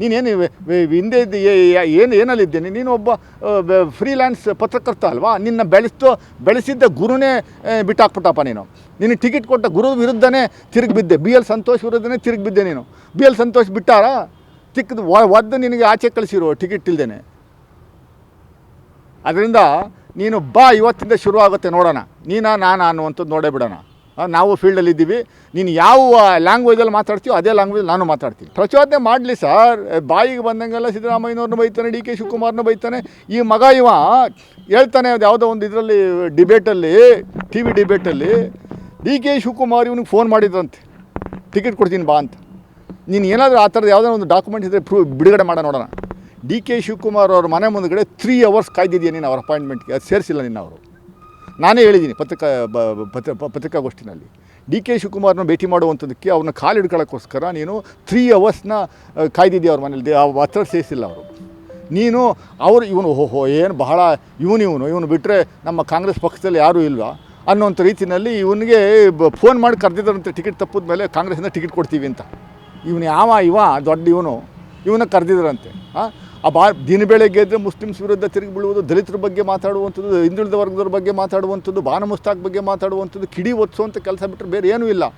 ನೀನೇನು ಹಿಂದೆ ಇದ್ದ ಏನು ಏನಲ್ಲಿದ್ದೇನೆ? ನೀನು ಒಬ್ಬ ಫ್ರೀಲ್ಯಾನ್ಸ್ ಪತ್ರಕರ್ತ ಅಲ್ವಾ? ನಿನ್ನ ಬೆಳೆಸ್ತು, ಬೆಳೆಸಿದ್ದ ಗುರುನೇ ಬಿಟ್ಟಾಕ್ಬಿಟ್ಟಪ್ಪ ನೀನು. ನಿನಗೆ ಟಿಕೆಟ್ ಕೊಟ್ಟ ಗುರು ವಿರುದ್ಧನೇ ತಿರುಗಿ ಬಿದ್ದೆ. ಬಿ ಎಲ್ ಸಂತೋಷ್ ವಿರುದ್ಧನೇ ತಿರುಗಿ ಬಿದ್ದೆ ನೀನು. ಬಿ ಎಲ್ ಸಂತೋಷ್ ಬಿಟ್ಟಾರಾ? ಚಿಕ್ಕದು ಒದ್ದು ನಿನಗೆ ಆಚೆ ಕಳಿಸಿರೋ ಟಿಕೆಟ್ ಇಲ್ದೇನೆ. ಅದರಿಂದ ನೀನು ಬಾ, ಇವತ್ತಿಂದ ಶುರು ಆಗುತ್ತೆ ನೋಡೋಣ. ನೀನಾ, ನಾನು ಅನ್ನುವಂಥದ್ದು ನೋಡೇ ಬಿಡೋಣ. ನಾವು ಫೀಲ್ಡಲ್ಲಿ ಇದ್ದೀವಿ. ನೀನು ಯಾವ ಲ್ಯಾಂಗ್ವೇಜಲ್ಲಿ ಮಾತಾಡ್ತೀಯೋ ಅದೇ ಲ್ಯಾಂಗ್ವೇಜ್ ನಾನು ಮಾತಾಡ್ತೀನಿ. ಪ್ರಚೋದನೆ ಮಾಡಲಿ ಸರ್. ಬಾಯಿಗೆ ಬಂದಂಗೆಲ್ಲ ಸಿದ್ದರಾಮಯ್ಯನವ್ರನ್ನ ಬೈತಾನೆ, ಡಿ ಕೆ ಶಿವಕುಮಾರ್ನ ಬೈತಾನೆ. ಈ ಮಗ ಇವ ಹೇಳ್ತಾನೆ ಅದು ಯಾವುದೋ ಒಂದು ಇದರಲ್ಲಿ ಡಿಬೇಟಲ್ಲಿ ಟಿ ವಿ ಡಿಬೇಟಲ್ಲಿ ಡಿ ಕೆ ಶಿವಕುಮಾರ್ ಇವನಿಗೆ ಫೋನ್ ಮಾಡಿದ್ರಂತೆ. ಟಿಕೆಟ್ ಕೊಡ್ತೀನಿ ಬಾ ಅಂತ. ನೀನು ಏನಾದರೂ ಆ ಥರದ ಯಾವುದೋ ಒಂದು ಡಾಕ್ಯುಮೆಂಟ್ ಇದ್ದರೆ ಪ್ರೂವ್ ಬಿಡುಗಡೆ ಮಾಡೋಣ ನೋಡೋಣ. ಡಿ ಕೆ ಶಿವಕುಮಾರ್ ಅವ್ರ ಮನೆ ಮುಂದಗಡೆ ತ್ರೀ ಅವರ್ಸ್ ಕಾಯ್ದಿದೆಯಾ ನೀನು ಅವ್ರ ಅಪಾಯಿಂಟ್ಮೆಂಟ್ಗೆ ಅದು ಸೇರಿಸಿಲ್ಲ ನಿನ್ನ ಅವರು. ನಾನೇ ಹೇಳಿದ್ದೀನಿ ಪತ್ರಿಕಾ, ಬ ಪತ್ರ ಪತ್ರಿಕಾಗೋಷ್ಠಿನಲ್ಲಿ. ಡಿ ಕೆ ಶಿವಕುಮಾರ್ನ ಭೇಟಿ ಮಾಡುವಂಥದ್ದಕ್ಕೆ ಅವ್ರನ್ನ ಕಾಲು ಹಿಡ್ಕೊಳ್ಳೋಕ್ಕೋಸ್ಕರ ನೀನು ತ್ರೀ ಅವರ್ಸ್ನ ಕಾಯ್ದಿದ್ದೆ ಅವ್ರ ಮನೇಲಿ ಆ, ಹತ್ರ ಸೇರಿಸಿಲ್ಲ ಅವರು. ನೀನು ಅವರು, ಇವನು, ಓಹೋ ಏನು ಬಹಳ ಇವನು ಇವನು ಇವನು ಬಿಟ್ಟರೆ ನಮ್ಮ ಕಾಂಗ್ರೆಸ್ ಪಕ್ಷದಲ್ಲಿ ಯಾರೂ ಇಲ್ವಾ? ಅನ್ನೋಂಥ ರೀತಿಯಲ್ಲಿ ಇವನಿಗೆ ಫೋನ್ ಮಾಡಿ ಕರೆದಿದ್ದಾರಂತೆ, ಟಿಕೆಟ್ ತಪ್ಪಿದ ಮೇಲೆ ಕಾಂಗ್ರೆಸ್ಸಿಂದ ಟಿಕೆಟ್ ಕೊಡ್ತೀವಿ ಅಂತ. ಇವನು ಯಾವ, ಇವ, ದೊಡ್ಡ ಇವನು ಇವನ ಕರೆದಿದ್ರಂತೆ ಹಾಂ ಆ? ಬಾ, ದಿನ ಬೆಳಗ್ಗೆ ಎದ್ದರೆ ಮುಸ್ಲಿಮ್ಸ್ ವಿರುದ್ಧ ತಿರುಗಿ ಬೀಳುವುದು, ದಲಿತರ ಬಗ್ಗೆ ಮಾತಾಡುವಂಥದ್ದು, ಹಿಂದುಳಿದ ವರ್ಗದವ್ರ ಬಗ್ಗೆ ಮಾತಾಡುವಂಥದ್ದು ಬಾನ ಮುಸ್ತಾಕ್ ಬಗ್ಗೆ ಮಾತಾಡುವಂಥದ್ದು, ಕಿಡಿ ಒತ್ತಿಸುವಂಥ ಕೆಲಸ ಬಿಟ್ಟರೆ ಬೇರೆ ಏನೂ ಇಲ್ಲ.